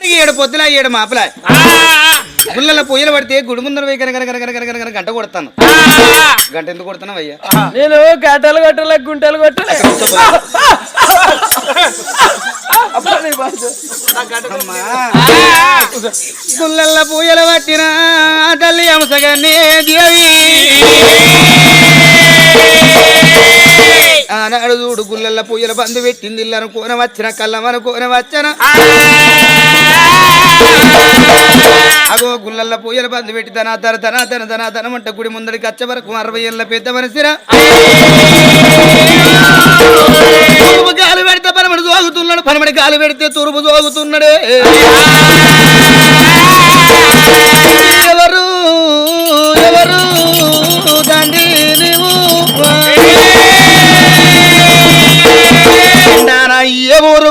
ఏడు పొద్దుల ఏడు మాపల. గుళ్ళలో పొయ్యలు పడితే గుడి ముందర పోయి కనుక గంట కొడతాను. గంట ఎందుకు కొడతాను అయ్యా? నేను గంటలు కొట్టలే గుంటలు కొట్టలే. గుళ్ళల్లో పూయలు పట్టిన తల్లి అంశగానే దేవి ఆనాడు చూడు గుళ్ళల్లో పూయల బంధు పెట్టింది ఇల్లు అనుకోన వచ్చిన కళ్ళం కోన వచ్చిన. అగో గుళ్ళల్లో పూయల బంధు పెట్టి తన తన తన తన తన తనమంట గుడి ముందడికి వచ్చే వరకు అరవై ఏళ్ళ పెద్ద మనిషిరా తూర్పు గాలి పెడితే పనమడి జోగుతున్నాడు పనమడి గాలి పెడితే తూర్పు జోగుతున్నాడే.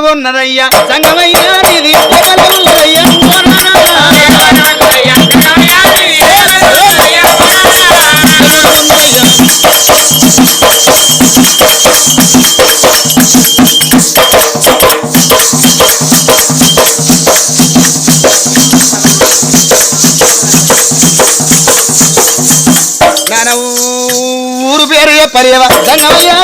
ఉన్నదయ్యా సంగమయ్యా ఇది ఎవరు అయ్యా నాన్న ఊరు పేరు చెప్పలేవా సంగమయ్యా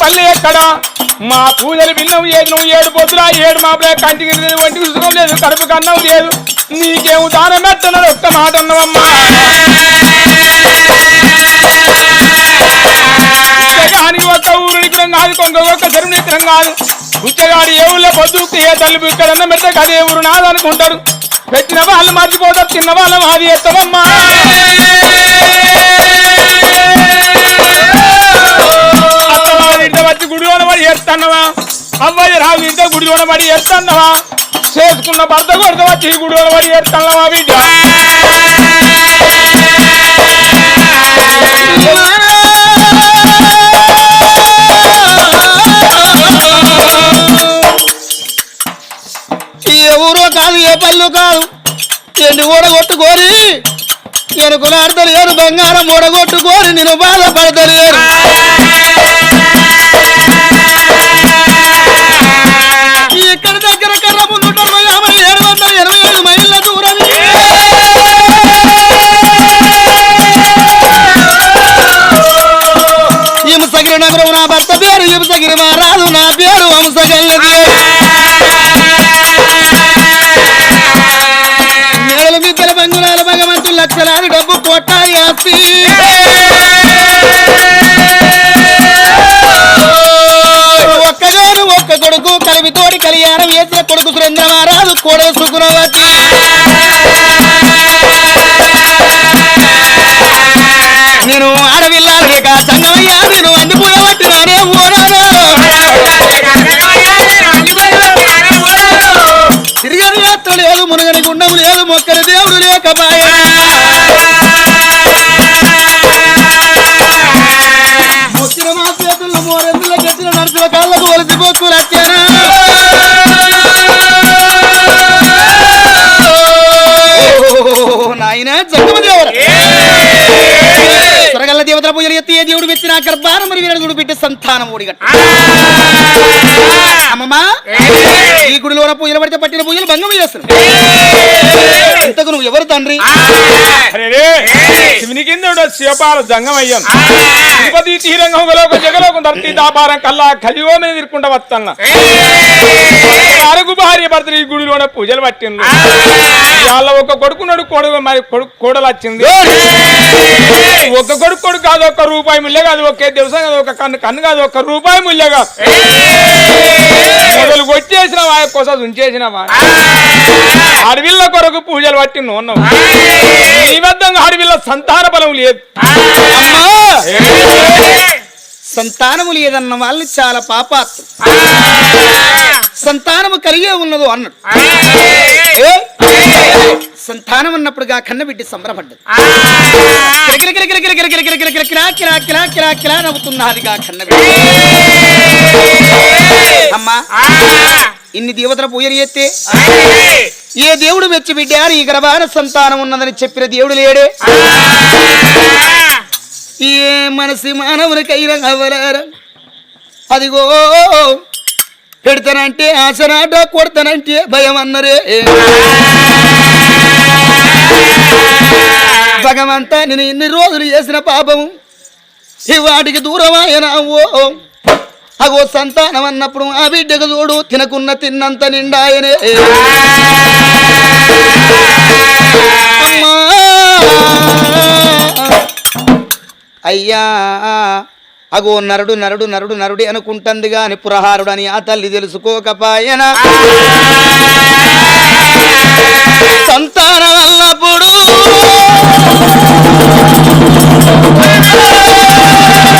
పల్లె ఎక్కడ? మా పూజలు విన్నావు ఏది నువ్వు ఏడు పొద్దులా ఏడు మాపలే కంటికి వంటి ఒంటికి సుఖం లేదు కడుపు కన్నం లేదు. నీకేము దానం పెట్టనని ఒక్క మాట అన్నవమ్మా. ఉత్తగానికి ఒక్క ఊరు నిగ్రం కాదు కొంగ ఒక్క చెరువు నిగ్రం కాదు. ఉత్తగాడి ఏ ఊళ్ళో పొద్దుకు ఏ ఇక్కడ ఊరు నాదనుకుంటారు పెట్టిన వాళ్ళు మర్చిపోతారు చిన్న వాళ్ళం అది ఎత్తవమ్మా. వచ్చి గుడిలోన పడి చేస్తున్నావా అమ్మాయి రావు ఇంత గుడిలోన పడి చేస్తున్నావా చేసుకున్న భర్త కొడుకు వచ్చి గుడిలోన పడి చేస్తున్నావా బిడ్డ? ఎవరో కాదు ఏ పళ్ళు కాదు. ఎండు ఓడగొట్టుకోరి నేను కులాడతలేరు బంగారం ఓడగొట్టుకోరి నేను బాధపడతలేరు నగరం నా భర్త పేరు హింసగిరి మహారాజు నా పేరు హంసగల్ల మేడల మిద్దెల బంగుళాల భగవంతులు లక్షలాది డబ్బు కొట్టాలి ఆస్తి. ఒక్కగాను ఒక్క కొడుకు కలిమితోడి కళ్యాణం వేసిన కొడుకు సురేంద్ర మహారాజు కోడలు సుగుణవతి. నేను ఆడవిల్లాలి లేక సంగమయ్యా నేను పోకబాయరా ముచ్చిన మా చేతుల్లో మోరెందుల దేవుడు పెట్టిన గర్భాన మరి వీరడు పెట్టి సంతానం ఓడిగట్టు. అమ్మమ్మా ఈ గుడిలోన పూజలు పడితే పట్టిన పూజలు భంగం చేస్తున్నాయి ఇంతకు నువ్వు ఎవరు తండ్రి? శివుని కింద శివపాల జంగమయ్యం. తిరుపతి తీరంగం గలోక జగలోకం ధర్తి దాపారం కల్లా కలియోమని తిరుకుంట వత్తన్న. అరకు భార్య భర్తలు ఈ గుడిలోన పూజలు పట్టింది వాళ్ళ ఒక కొడుకున్నాడు కొడుకు మరి కొడుకు కోడలు వచ్చింది ఒక కొడుకు కొడుకు కాదు ఒక రూపాయి ముల్లె కాదు ఒకే దివసం కాదు ఒక కన్ను కన్ను కాదు ఒక రూపాయి ముల్లె కాదు. మొదలు కొట్టేసిన కోసం ఉంచేసినావా అడవిళ్ళ కొరకు పూజలు పట్టి నువ్వు నీ వద్ద అడవిల్ల సంతాన బలం లేదు. సంతానము లేదన్న వాళ్ళు చాలా పాపాత్తు. సంతానము కలిగే ఉన్నదు అన్నాడు. సంతానం ఉన్నప్పుడుగా కన్నబిడ్డి సంబరపడ్డది. నవ్వుతున్నదిగా కన్నబిడ్డి అమ్మా! ఇన్ని దేవతల పూజలు చేస్తే? ఏ దేవుడు మెచ్చి బిడ్డ? ఈ గర్భాన సంతానం ఉన్నదని చెప్పిన దేవుడు లేడే. ఏ మనసి మానవునికైనా అవ్వలేరు అదిగో పెడతానంటే ఆశనాట కొడతానంటే భయం అన్నరే. భగవంతా నేను ఇన్ని రోజులు చేసిన పాపము. ఈ వాటికి దూరమాయన ఓ అగో సంతానం అన్నప్పుడు ఆ బిడ్డకు చూడు తినకున్న తిన్నంత నిండాయనే. అమ్మా! అయ్యా! అగో నరుడు నరుడు నరుడు నరుడి అనుకుంటుంది గాని పురహారుడు అని ఆ తల్లి తెలుసుకోకపాయన? సంతానం అల్లప్పుడు పురా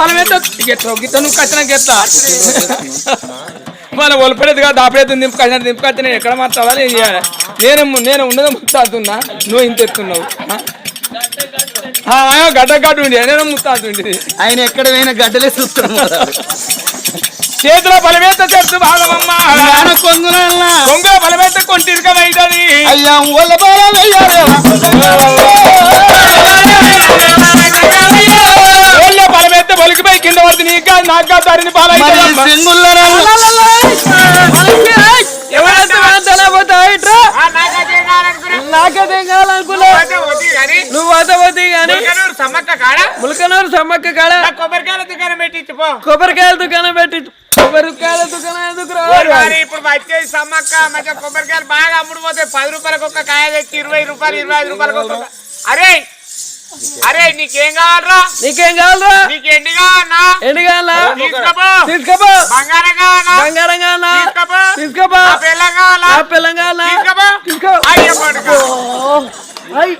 శోషిత బలమేత గిట్ల గిట్ల నువ్వు కట్టిన గిట్ల మన ఒలిపడేదిగా దాపడేది దింపు కట్టిన దింపు కట్టి నేను ఎక్కడ మాట్లాడాలి? నేను చేయాలి నేను నేను ఉన్నది ముత్తాడుతున్నా నువ్వు ఇంత ఎత్తున్నావు. గడ్డ గడ్డ ఉండి నేను ముత్తాడుండి ఆయన ఎక్కడ పోయినా గడ్డలే చూస్తున్నాడు. చేతిలో బలమేత చెట్టు భాగమమ్మా నాన్న కొంగులల్లా. కొంగ బలమేత కొంటిరికమైతుంది. అయ్యా ఒళ్ళ కావాలనుకున్నా నువ్వు వదవద్ది గాని సమ్మక్క కాడ ములకనూరు సమ్మక్క కాడ కొబ్బరికాయల దుకాణం పెట్టించు పో కొబ్బరికాయల దుకాణం పెట్టి కొబ్బరికాయల దుకాణం ఎందుకు ఇప్పుడు వచ్చేది సమ్మక్క మధ్య కొబ్బరికాయలు బాగా అమ్ముడు పోతే పది రూపాయలకు ఒక కాయ తెచ్చి ఇరవై రూపాయలు ఇరవై ఐదు రూపాయలకు ఒక అరే అరే నీకేం కావాలరా? నీకేం కావాలరా? నీకు ఎండి కావాలన్నా? ఎండు కావాలా తీసుకోపో. తీసుకోపో. బంగారం కావాలా బంగారం కావాలా తీసుకోపో. తీసుకోపో. పిల్లం కావాలా? ఆ పిల్లం కావాలా తీసుకోపో. తీసుకో అయ్య పడుకో. ఐ.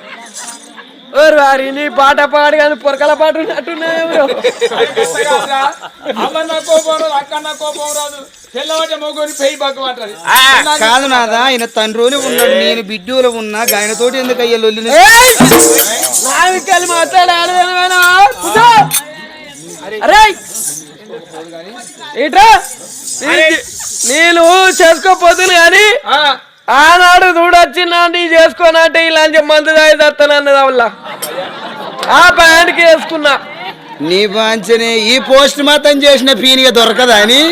ఓరు వారి నీ పాట పాడు కానీ పొరకల పాట ఉన్నట్టున్నాయి ఎవరు అమ్మ కోపం రాదు అక్క నా కోపం రాదు. తెల్లవాట పెయి కాదు నాదా ఆయన తండ్రిని ఉన్నాడు నేను బిడ్డూలో ఉన్నా ఆయనతోటి ఎందుకు అయ్యా లొల్లి నావికలు మాట్లాడాలి అరే. ఇట్రా నీ- నేను చేసుకోపోతుంది కానీ ఆనాడు చూడొచ్చిన నీ చేసుకోనంటే ఇలాంటి మందు దాయి తత్తనన్నది వల్ల ఆ ప్యాంట్కి వేసుకున్నా. నీ బాంచనే ఈ పోస్ట్ మాత్రం చేసిన పీనిగా దొరకదా అని?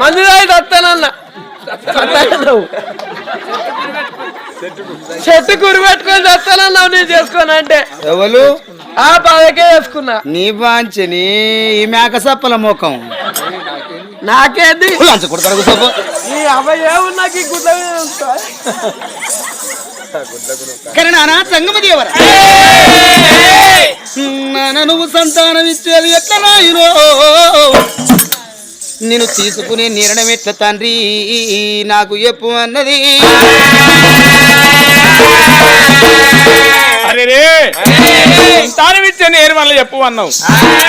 మందు తత్తనన్నావు. చెట్టు కురి పెట్టుకొని తత్తనన్నావు నేను చేసుకోనంటే ఎవరు ఆ బాధకే వేసుకున్నా నీ బాంచని ఈ మేక సప్పల ముఖం. నాకేంది? సొప్ప ఈ అబ్బాయి గుడ్డ? కానీ నానా నాన్న నువ్వు సంతానం ఇచ్చేది ఎట్లా నాయనో నేను తీసుకునే నిర్ణయం ఎట్ల తండ్రి? నాకు చెప్పు అన్నది. అరే రే సంతానం ఇచ్చే నేరు వల్ల చెప్పు అన్నావు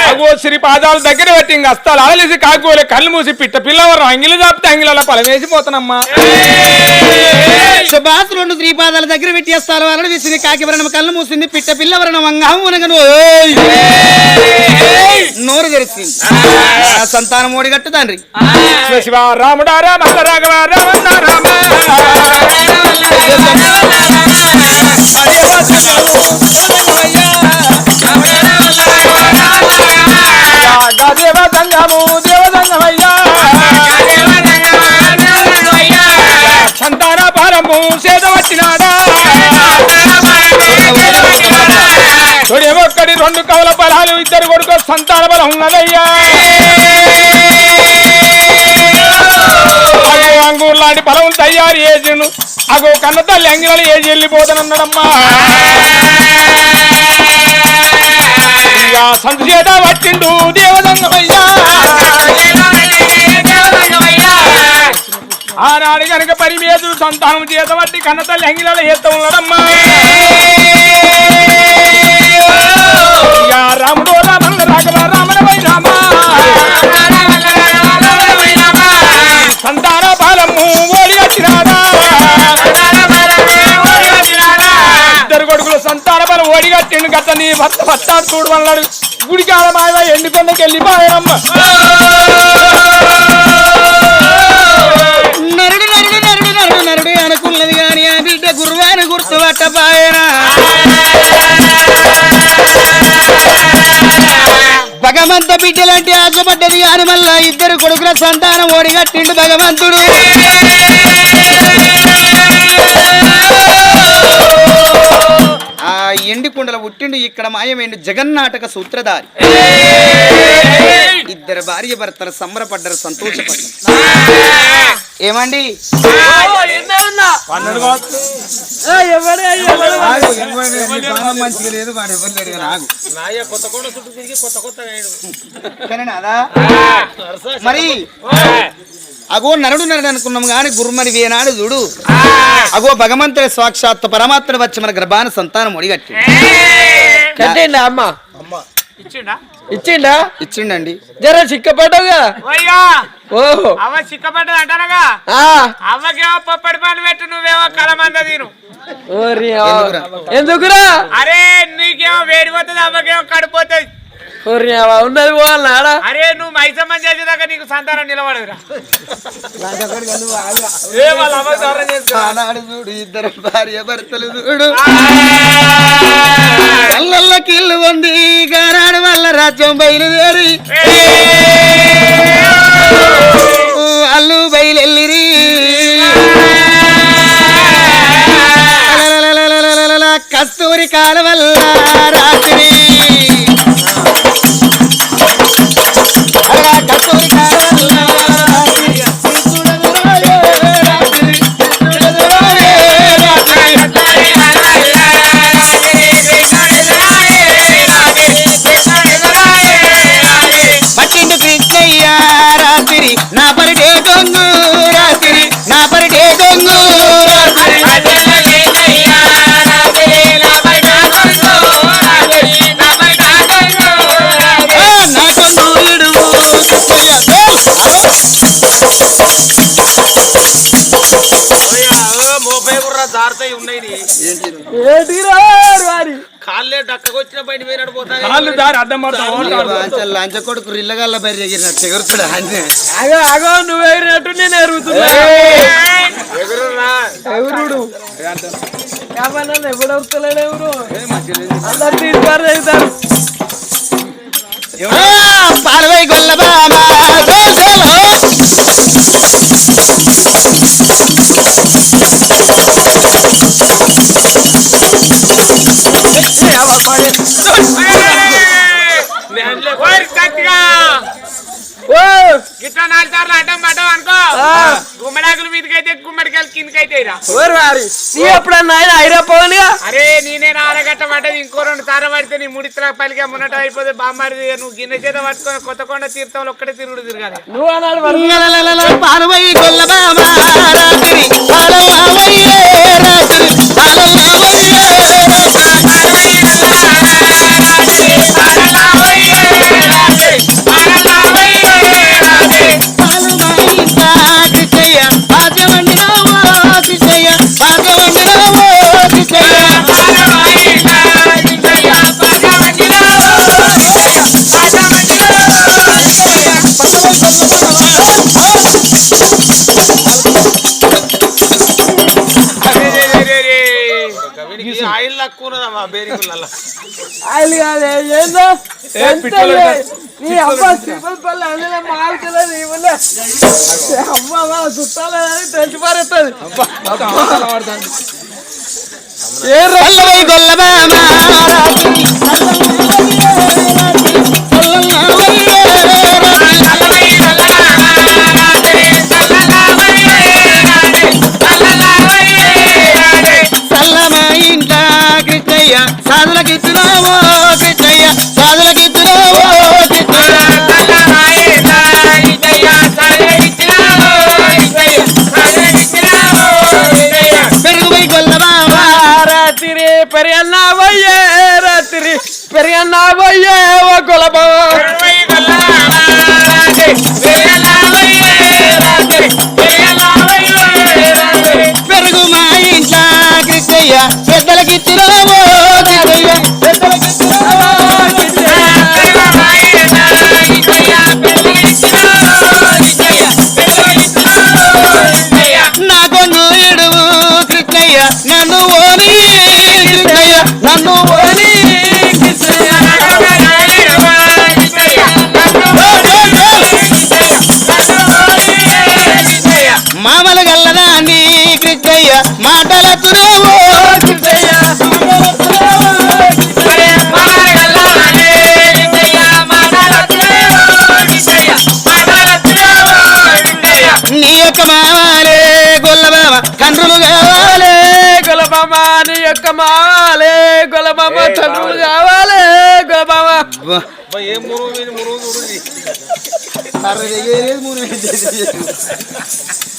అగో శ్రీ పాదాలు దగ్గర పెట్టి ఇంక అస్తాలు అలలేసి కాకోలే కళ్ళు మూసి పిట్ట పిల్లవరం అంగిలు చాపితే అంగిల పొలం వేసిపోతానమ్మా సుభాష్ రెండు శ్రీపాదాల దగ్గర పెట్టేస్తారు వాళ్ళని విసిరి కాకి వరణం కళ్ళు మూసింది పిట్ట పిల్ల వరణం అంగం అనగను నోరు తెరిచింది ఆ సంతానం ఓడిగట్టు తండ్రి శివ శివ రాముడా రామ రాఘవ రామ రామ దేవ సంతాన భారము సేద వచ్చినాడా ఒక్కడి రెండు కవల బలాలు ఇద్దరు కొడుకు సంతాన బలం ఉన్నదయ్యా. అగో అంగూరు లాంటి బలం తయారు చేసిండు అగో కన్న తల్లి అంగిరాలు ఏది వెళ్ళిపోతానన్నాడమ్మా సంత చేత పట్టిండు దేవదంగమయ్యా ఆనాడు కనుక పరిమేదు సంతానం చేతబట్టి కన్నతల్లి అంగిలలో చేస్తూ గత నీ చూడమన్నాడు గుడికాడ మాయవ ఎండుకొండకెళ్ళి బాయమ్మ గుర్తుపట్టపాయనా భగవంత బిడ్డలంటే ఆశపడ్డది గాని మళ్ళా ఇద్దరు కొడుకుల సంతానం ఓడిగట్టిండు భగవంతుడు. ఆ ఎండి కుండల పుట్టిండు ఇక్కడ మాయమైండు జగన్నాటక సూత్రధారి. ఇద్దరు భార్య భర్తలు సంబరపడ్డారు సంతోషపడ్డారు. ఏమండి? మరి అగో నరుడు నరుడు అనుకున్నాం కానీ గురుమరి వేనాడు చూడు. అగో భగవంతుడి సాక్షాత్ పరమాత్మ వచ్చి మన గర్భాన సంతానం ఒడిగట్టి అమ్మా. ఇచ్చిండా? ఇచ్చిండండి. జర చిక్కపడ్డావుగా? ఓహో. అవ్వ చిక్కపడ్డది అంటారగా ఆ, అవ్వకేమో పప్పడి పని పెట్టు నువ్వేమో కలమంద తిను. ఎందుకురా? అరే నీకేమో వేడి పోతుంది అవ్వకేమో కడిపోతుంది అరే నువ్వు మైసమ్మ చేసేదాకా నీకు సంతానం నిలబడదురా. వల్ల రాజ్యం బయలుదేరి. అల్లు బయలెల్లిరి. కస్తూరి కాలవల్ల రాత్రి దారి పడతావు లంచ కొడుకు రిల్లగల్ల బరి ఎగిరినట్టు ఎగురుతాడు అగో అగో నువ్వు ఎగిరినట్టు నేను ఎరుగుతున్నా ఎవరుడు ఎవడు అవుతలేడు ఎవరు అందరు తీసుకొని ఎగుతారు పాలవై గొల్ల. ఓయ్ మీదకైతే గుమ్మడికాయలు కిందకైతే ఎప్పుడన్నా ఆయన ఐరపోనిగా అరే నేనే నారగట్ట పడ్డది ఇంకో రెండు సార్లు పడితే నీ ముడితల పలిగా మున్నట అయిపోతే బామ్మారి నువ్వు గిన్నె చేత పట్టుకొని కొత్త కొండ తీర్థంలో ఒక్కటే తిరుగుడు తిరగాలి. నువ్వు అన్నాడు రాత్రి రాత్రి ఆయన కాదే ఏందో ఏ. నీ అందులో అమ్మ చుట్టాలని తెలిసి పారేస్తుంది గొల్లబామ పెరియన్నావయ్యే రాత్రి పెరియన్నావయ్యే ఓ కులబా ఏం మురుగు మీద మురుగు చూడు ఆ,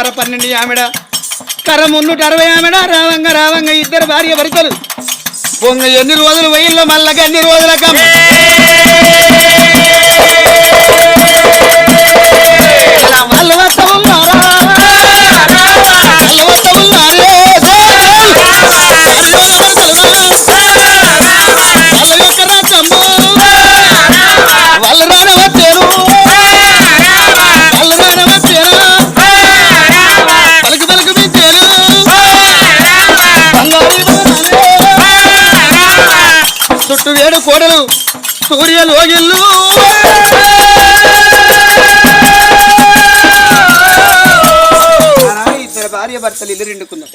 రెండు ఆవిడ బార పన్నెండు ఆవిడ కర్ర మున్నూట అరవై ఆవిడ రావంగ రావంగ ఇద్దరు భార్య భర్తలు పొంగ ఎన్ని రోజులు వెయ్యిల్లో మళ్ళా ఎన్ని రోజులక వాళ్ళు వస్తా కోడలు సూర్య లోగిల్లు ఇద్దరు భార్య భర్తలు ఇల్లు రెండుకుందాం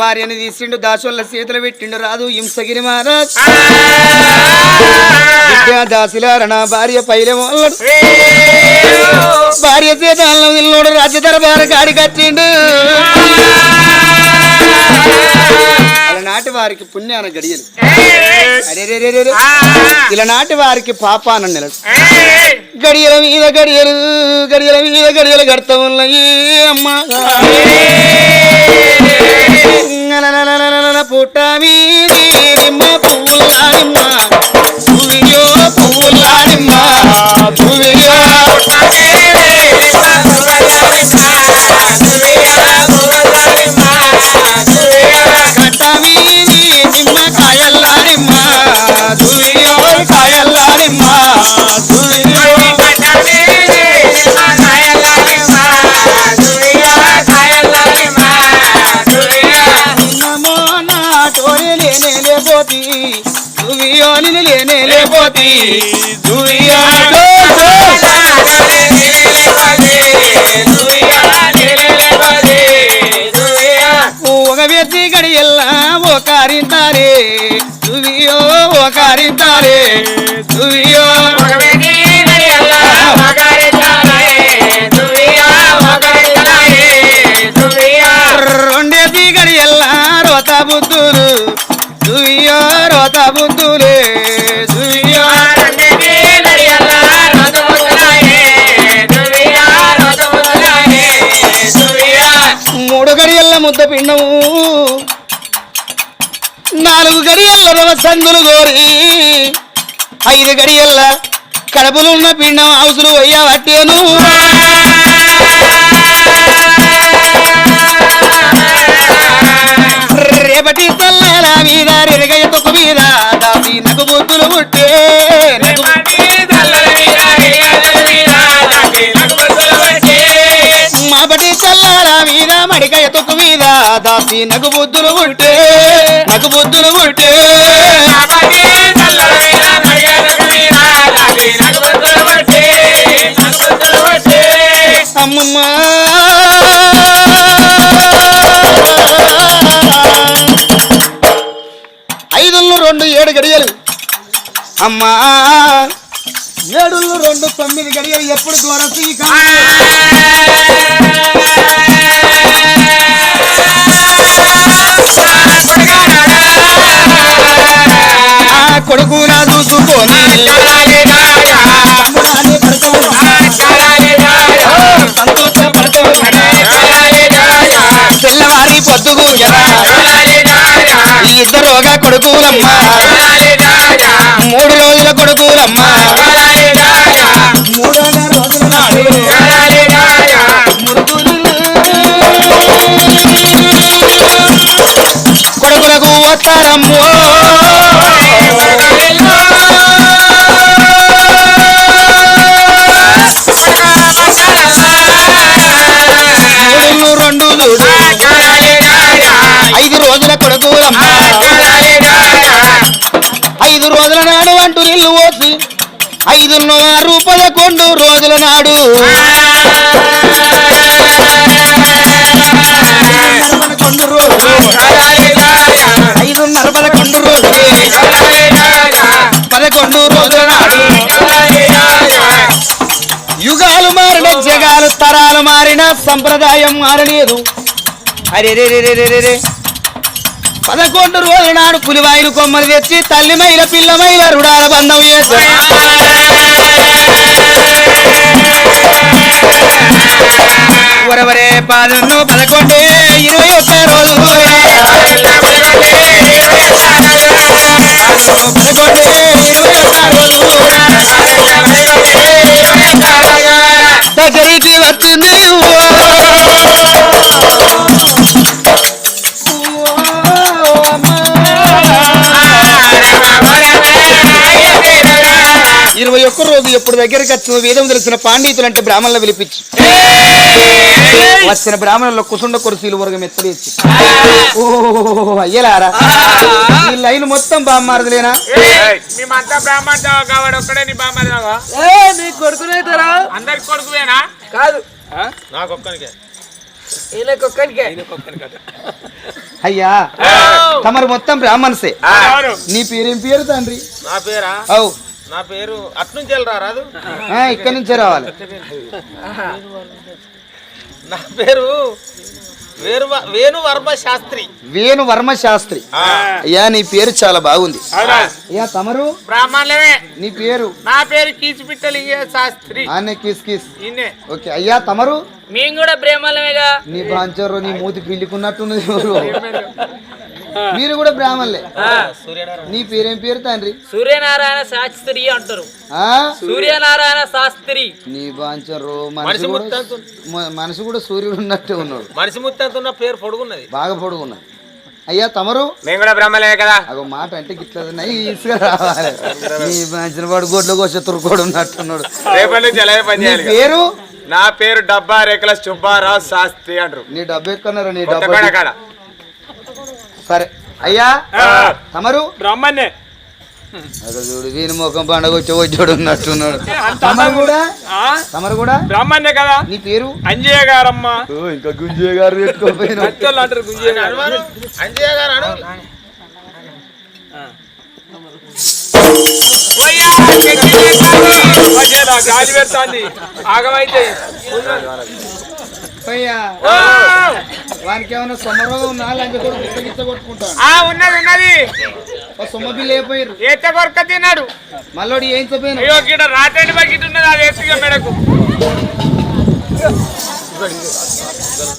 భార్యని తీసిండు దాసోళ్ళ చేతులు పెట్టిండు రాదు హింసగిరి మహారాజ్. విద్యా దాసిలారణ భార్య పైలే మొల్లడు భార్య చేత అల్లం నిల్లోడు రాజ్య దరబార కాడి కట్టిండు. అలనాటి వారికి పుణ్యాన గడియలు. అరెరెరెరెరె. ఇలనాటి వారికి పాపాన నెలలు గడియల మీద గడియలు గడియల మీద గడియలు గడతా ఉన్నాయి అమ్మా. పుట్ట మీది నిమ్మ ఓ కారింతారే దువ్వియో రెండేసి గడియల్లా రోత బుద్ధులు దువ్వియో రోత బుద్ధులే దువ్వియో మూడు గడియల్ల ముద్ద పిండము నాలుగు గడియల్ల రవ సందులు గోరి. ఐదు గడియల్ల కడపలున్న పిండం అవసరం అయ్యా వట్టేను. రేపటి తల్లాల మీద రెరగయ్య తొక్కు మీద దాసి నకు బుద్ధులు పుట్టే మాపటి చల్లాల మీద మడికాయ తొక్కు మీద దాసి నగు బుద్ధులు పుట్టే నగు బుద్ధులు పుట్టే అమ్మమ్మ. ఐదుళ్ళు రెండు ఏడు గడియలు. అమ్మా. ఏడుళ్ళు రెండు తొమ్మిది గడియలు. ఎప్పుడు దూరం ఆ. కొడుకు నా చూసుకొని. తెల్లవారి పొద్దుగు ఈ ఇద్దరుగా కొడుకులమ్మా. మూడు రోజుల కొడుకులమ్మా. రోజుల కొడుకులమ్మా ఐదు రోజుల నాడు అంటూ నీళ్ళు పోసి ఐదున్నర పదకొండు రోజుల నాడు. పదకొండు రోజులు ఐదున్నర పదకొండు రోజులు పదకొండు రోజుల నాడు. యుగాలు మారిన జగాలు తరాలు మారిన సంప్రదాయం మారలేదు. అరే రే రే రే రే రే రే. పదకొండు రోజుల నాడు పులివాయిలు కొమ్మలు తెచ్చి తల్లి మైల పిల్ల మైల రుడాల బంధం చేశారు. ఒరవరే పాదన్ను పదకొండే ఇరవై ఒక్క దగ్గరికి వచ్చిన వేదం తెలిసిన పాండితులు అంటే బ్రాహ్మణులు పిలిపించి. వచ్చిన బ్రాహ్మణుల్లో కుసుండ కురసీలు వర్గం ఎత్తడేసి ఓ అయ్యలారా. ఈ లైన్ మొత్తం బామ్మారదులేనా? మేమంతా బ్రాహ్మణ కావాడు ఒక్కడే నీ బామ్మదావా ఏ నీ కొడుకునైతారా అందరికి కొడుకువేనా? కాదు. నాకు ఒక్కనికే. ఈయనకొక్కనికే అయ్యా తమరు మొత్తం బ్రాహ్మణ్సే నీ పేరేం పేరు తండ్రి? నా పేరా? అవు. నా పేరు అట్నుంచి వెళ్ళరా రాదు ఆ, ఇక్కడి నుంచే రావాలి. నా పేరు వేణు వర్మ శాస్త్రి వేణు వర్మ శాస్త్రి అయ్యా నీ పేరు చాలా బాగుంది. అయ్యా తమరు? బ్రాహ్మణులమే. నీ పేరు? నా పేరు కీచిపిట్టలింగే శాస్త్రి. ఆనే కిస్ కిస్. ఓకే అయ్యా తమరు? మేము కూడా బ్రాహ్మణులమేగా. నీ బాంచరు నీ మూతి పిల్లికున్నట్టున్నది ఎవరు మీరు కూడా బ్రాహ్మణులే. నీ పేరేం పేరు తండ్రి? సూర్యనారాయణ శాస్త్రి అంటారు. ఆ? సూర్యనారాయణ శాస్త్రి. నీ బాంచరు మనిషి మనిషి కూడా సూర్యుడు ఉన్నట్టే ఉన్నాడు. మనిషి ముత్తంతున్న పేరు పొడుగున్నది. బాగా పొడుగున్నాడు అయ్యా తమరు? మేము కూడా బ్రహ్మలే కదా. అగో మాట అంటే గిట్ల నైస్గా రావాలి. నీ బాంచిన వాడు గొడ్ల కోసే తురుకోడు ఉన్నట్టున్నాడు. రేపటి నుంచి అలాగే పని చేయాలి పేరు? నా పేరు డబ్బా రేఖల సుబ్బారావు శాస్త్రి అంటారు. నీ డబ్బు ఎక్కన్నారు నీ డబ్బు సరే. అయ్యా తమరు? బ్రహ్మణ్ణే అక్కడ చూడు వీని ముఖం పండగ వచ్చి వచ్చాడు ఉన్నట్టున్నాడు. తమరు కూడా? తమరు కూడా? బ్రహ్మణ్ణే కదా. నీ పేరు? అంజయ్య గారమ్మ. ఇంకా గుంజయ్య గారు పెట్టుకోపోయిన అంటారు గుంజయ్య గారు. అంజయ్య గారు గాలి పెడుతోంది. ఆగమైతే. అయ్యా వానికి ఏమైనా సొమ్మరోగం ఉన్నా లేకపోతే కూడా గిట్ట కొట్టుకుంటాను. ఆ ఉన్నది ఉన్నది. ఓ సొమ్మ బిల్లు అయిపోయారు ఏత కొరక తిన్నాడు మళ్ళీ ఏం చెప్పాను? అయ్యో గిడ రాత్రి బకెట్ ఉన్నది అది ఎత్తుగా మెడకు.